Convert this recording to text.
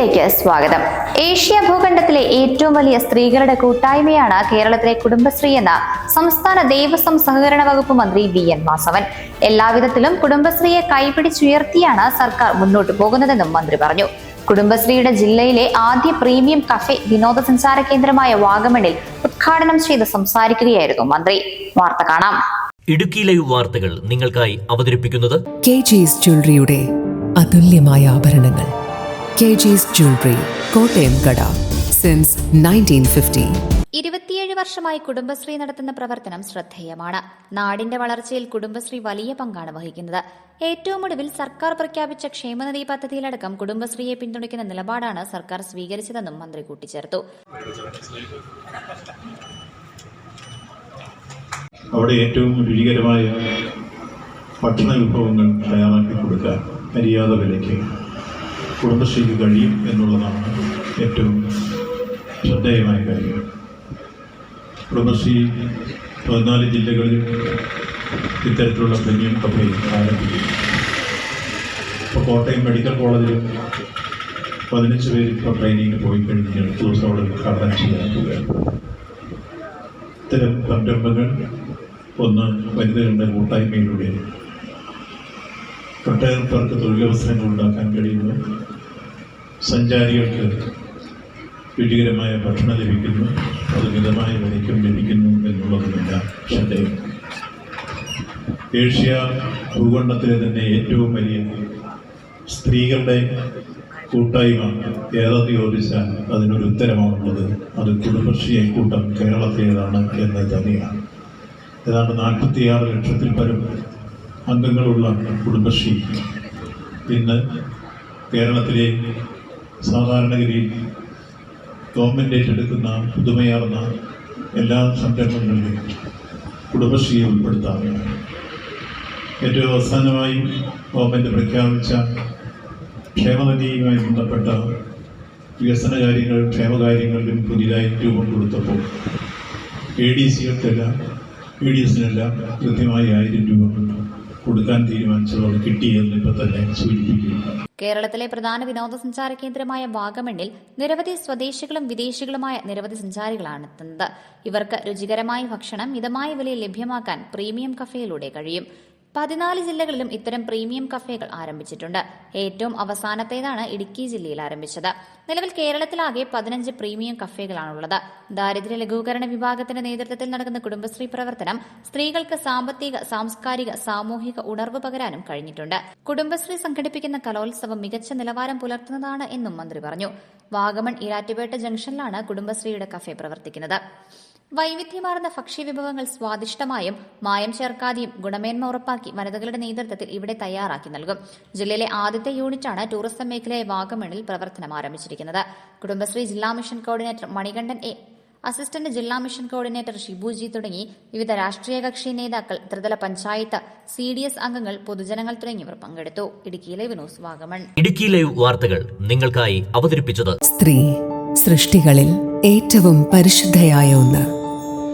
ന്യൂസിലേക്ക് സ്വാഗതം. ഏഷ്യ ഭൂഖണ്ഡത്തിലെ ഏറ്റവും വലിയ സ്ത്രീകളുടെ കൂട്ടായ്മയാണ് കേരളത്തിലെ കുടുംബശ്രീ എന്ന സംസ്ഥാന ദേവസ്വം സഹകരണ വകുപ്പ് മന്ത്രി വി എൻ വാസവൻ. എല്ലാവിധത്തിലും കുടുംബശ്രീയെ കൈപിടിച്ചുയർത്തിയാണ് സർക്കാർ മുന്നോട്ടു പോകുന്നതെന്നും മന്ത്രി പറഞ്ഞു. കുടുംബശ്രീയുടെ ജില്ലയിലെ ആദ്യ പ്രീമിയം കഫേ വിനോദസഞ്ചാര കേന്ദ്രമായ വാഗമണിൽ ഉദ്ഘാടനം ചെയ്ത് സംസാരിക്കുകയായിരുന്നു മന്ത്രി. വാർത്ത കാണാം. ഇടുക്കി ലൈവ് വാർത്തകൾ നിങ്ങൾക്കായി അവതരിപ്പിക്കുന്നത് ജ്വല്ലറിയുടെ അതുല്യമായ ആഭരണങ്ങൾ. കെ ജീസ് ജ്വല്ലറി കോട്ടയം കട സിൻസ് നയന്റീൻ ഫിഫ്റ്റി ഇരുപത്തിയേഴ് വർഷമായി കുടുംബശ്രീ നടത്തുന്ന പ്രവർത്തനം ശ്രദ്ധേയമാണ്. നാടിന്റെ വളർച്ചയിൽ കുടുംബശ്രീ വലിയ പങ്കാണ് വഹിക്കുന്നത്. ഏറ്റവും ഒടുവിൽ സർക്കാർ പ്രഖ്യാപിച്ച ക്ഷേമനിധി പദ്ധതിയിലടക്കം കുടുംബശ്രീയെ പിന്തുണയ്ക്കുന്ന നിലപാടാണ് സർക്കാർ സ്വീകരിച്ചതെന്നും മന്ത്രി കൂട്ടിച്ചേർത്തു. അവിടെ ഏറ്റവും രുചികരമായ ഭക്ഷണ വിഭവങ്ങൾ തയ്യാറാക്കി കൊടുക്കാൻ മര്യാദ വിലയ്ക്ക് കുടുംബശ്രീക്ക് കഴിയും എന്നുള്ളതാണ് ഏറ്റവും ശ്രദ്ധേയമായ കാര്യം. കുടുംബശ്രീ പതിനാല് ജില്ലകളിൽ ഇത്തരത്തിലുള്ള പ്രീമിയം കഥയിൽ ആരംഭിക്കും. ഇപ്പോൾ കോട്ടയം മെഡിക്കൽ കോളേജിൽ പതിനഞ്ച് പേര് ഇപ്പോൾ ട്രെയിനിങ്ങിന് പോയി കഴിഞ്ഞ് അടുത്ത ദിവസം അവിടെ ഉദ്ഘാടനം ചെയ്യാൻ പോവുകയാണ്. ഇത്തരം സംരംഭങ്ങൾ ഒന്ന് വനിതകളുടെ കൂട്ടായ്മയിലൂടെ. ഒട്ടേറെ പേർക്ക് തൊഴിലവസരങ്ങൾ ഉണ്ടാക്കാൻ കഴിയുന്നു. സഞ്ചാരികൾക്ക് രുചികരമായ ഭക്ഷണം ലഭിക്കുന്നു അത് മിതമായ വിലയ്ക്കും ലഭിക്കുന്നു എന്നുള്ളതിനെല്ലാം ശ്രദ്ധേയം. ഏഷ്യ ഭൂഖണ്ഡത്തിലെ തന്നെ ഏറ്റവും വലിയ സ്ത്രീകളുടെ കൂട്ടായ്മ ഏതെന്ന് ചോദിച്ചാൽ അതിനൊരു ഉത്തരമാണുള്ളത്. അത് കുടുംബശ്രീ കൂട്ടം കേരളത്തിലേതാണ് എന്ന് തന്നെയാണ്. ഏതാണ്ട് നാൽപ്പത്തിയാറ് ലക്ഷത്തിൽ പരം അംഗങ്ങളുള്ള കുടുംബശ്രീ ഇന്ന് കേരളത്തിലെ സാധാരണഗതിയിൽ ഗവൺമെന്റ് ഏറ്റെടുക്കുന്ന പുതുമയാർന്ന എല്ലാ സംരംഭങ്ങളിലും കുടുംബശ്രീയെ ഉൾപ്പെടുത്താറുണ്ട്. ഏറ്റവും അവസാനമായി ഗവൺമെന്റ് പ്രഖ്യാപിച്ച ക്ഷേമനിധിയുമായി ബന്ധപ്പെട്ട വികസന കാര്യങ്ങൾ ക്ഷേമകാര്യങ്ങളിലും പുതിയതായി രൂപം കൊടുത്തപ്പോൾ എ ഡി സികൾക്കെല്ലാം എ ഡി എസിനെല്ലാം കൃത്യമായി ആയിരം രൂപ കൊടുക്കാൻ തീരുമാനിച്ചതോടെ കിട്ടിയെന്ന് ഇപ്പൊ തന്നെ സൂചിപ്പിക്കുന്നു. കേരളത്തിലെ പ്രധാന വിനോദസഞ്ചാര കേന്ദ്രമായ വാഗമണ്ണിൽ നിരവധി സ്വദേശികളും വിദേശികളുമായ നിരവധി സഞ്ചാരികളാണ് എത്തുന്നത് ഇവർക്ക് രുചികരമായ ഭക്ഷണം മിതമായ വിലയിൽ ലഭ്യമാക്കാൻ പ്രീമിയം കഫേയിലൂടെ കഴിയും. പതിനാല് ജില്ലകളിലും ഇത്തരം പ്രീമിയം കഫേകൾ ആരംഭിച്ചിട്ടുണ്ട്. ഏറ്റവും അവസാനത്തേതാണ് ഇടുക്കി ജില്ലയിൽ ആരംഭിച്ചത്. നിലവിൽ കേരളത്തിലാകെ പതിനഞ്ച് പ്രീമിയം കഫേകളാണുള്ളത്. ദാരിദ്ര്യ ലഘൂകരണ വിഭാഗത്തിന്റെ നേതൃത്വത്തിൽ നടക്കുന്ന കുടുംബശ്രീ പ്രവർത്തനം സ്ത്രീകൾക്ക് സാമ്പത്തിക സാംസ്കാരിക സാമൂഹിക ഉണർവ് പകരാനും കഴിഞ്ഞിട്ടുണ്ട്. കുടുംബശ്രീ സംഘടിപ്പിക്കുന്ന കലോത്സവം മികച്ച നിലവാരം പുലർത്തുന്നതാണ് എന്നും മന്ത്രി പറഞ്ഞു. വാഗമൺ ഇരാറ്റുപേട്ട ജംഗ്ഷനിലാണ് കുടുംബശ്രീയുടെ കഫേ പ്രവർത്തിക്കുന്നത്. വൈവിധ്യമാർന്ന ഭക്ഷ്യവിഭവങ്ങൾ സ്വാദിഷ്ടമായും മായം ചേർക്കാതെയും ഗുണമേന്മ ഉറപ്പാക്കി വനിതകളുടെ നേതൃത്വത്തിൽ ഇവിടെ തയ്യാറാക്കി നൽകും. ജില്ലയിലെ ആദ്യത്തെ യൂണിറ്റാണ് ടൂറിസം മേഖലയായ വാഗമണിൽ പ്രവർത്തനം ആരംഭിച്ചിരിക്കുന്നത്. കുടുംബശ്രീ ജില്ലാ mission coordinator Manikandan A assistant ജില്ലാ മിഷൻ കോർഡിനേറ്റർ ഷിബുജി തുടങ്ങി വിവിധ രാഷ്ട്രീയ കക്ഷി നേതാക്കൾ ത്രിതല പഞ്ചായത്ത് സി ഡി എസ് അംഗങ്ങൾ പൊതുജനങ്ങൾ തുടങ്ങിയവർ പങ്കെടുത്തു. Idukki live news Vagamon. Idukki live വാർത്തകൾ നിങ്ങൾക്കായി അവതരിപ്പിച്ചത് സ്ത്രീ സൃഷ്ടികളിൽ ഏറ്റവും പരിശുദ്ധയായ ഒന്ന്.